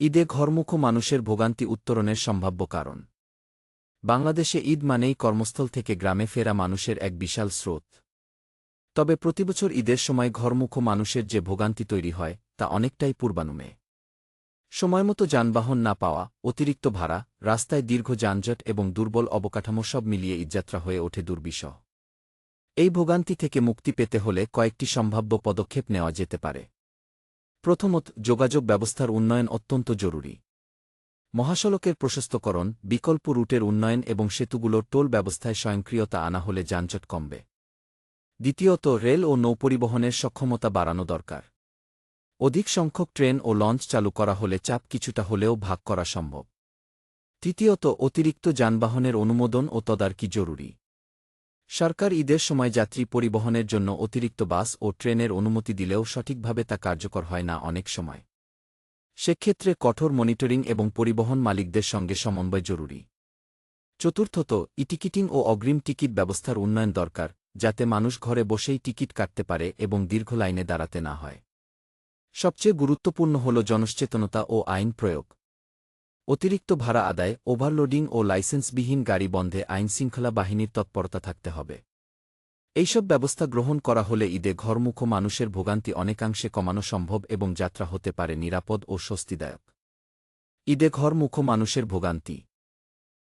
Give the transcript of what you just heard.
ঈদে ঘরমুখ মানুষের ভোগান্তি উত্তরণের সম্ভাব্য কারণ। বাংলাদেশে ঈদ মানেই কর্মস্থল থেকে গ্রামে ফেরা মানুষের এক বিশাল স্রোত। তবে প্রতিবছর ঈদের সময় ঘরমুখ মানুষের যে ভোগান্তি তৈরি হয়, তা অনেকটাই পূর্বানুমে। সময়মতো যানবাহন না পাওয়া, অতিরিক্ত ভাড়া, রাস্তায় দীর্ঘ যানজট এবং দুর্বল অবকাঠামো সব মিলিয়ে ঈদযাত্রা হয়ে ওঠে দুর্বিষহ। এই ভোগান্তি থেকে মুক্তি পেতে হলে কয়েকটি সম্ভাব্য পদক্ষেপ নেওয়া যেতে পারে। প্রথমত, যোগাযোগ ব্যবস্থার উন্নয়ন অত্যন্ত জরুরি। মহাসড়কের প্রশস্তকরণ, বিকল্প রুটের উন্নয়ন এবং সেতুগুলোর টোল ব্যবস্থায় স্বয়ংক্রিয়তা আনা হলে যানজট কমবে। দ্বিতীয়ত, রেল ও নৌপরিবহনের সক্ষমতা বাড়ানো দরকার। অধিক সংখ্যক ট্রেন ও লঞ্চ চালু করা হলে চাপ কিছুটা হলেও ভাগ করা সম্ভব। তৃতীয়ত, অতিরিক্ত যানবাহনের অনুমোদন ও তদারকি জরুরি। সরকার ঈদের সময় যাত্রী পরিবহনের জন্য অতিরিক্ত বাস ও ট্রেনের অনুমতি দিলেও সঠিকভাবে তা কার্যকর হয় না অনেক সময়। সেক্ষেত্রে কঠোর মনিটরিং এবং পরিবহন মালিকদের সঙ্গে সমন্বয় জরুরি। চতুর্থত, ইটিকিটিং ও অগ্রিম টিকিট ব্যবস্থার উন্নয়ন দরকার, যাতে মানুষ ঘরে বসেই টিকিট কাটতে পারে এবং দীর্ঘ লাইনে দাঁড়াতে না হয়। সবচেয়ে গুরুত্বপূর্ণ হল জনসচেতনতা ও আইন প্রয়োগ। অতিরিক্ত ভাড়া আদায় ওভারলোডিং ও লাইসেন্সবিহীন গাড়ি বন্ধে আইনশৃঙ্খলা বাহিনীর তৎপরতা থাকতে হবে। এইসব ব্যবস্থা গ্রহণ করা হলে ঈদে ঘরমুখ মানুষের ভোগান্তি অনেকাংশে কমানো সম্ভব এবং যাত্রা হতে পারে নিরাপদ ও স্বস্তিদায়ক। ঈদে ঘরমুখ মানুষের ভোগান্তি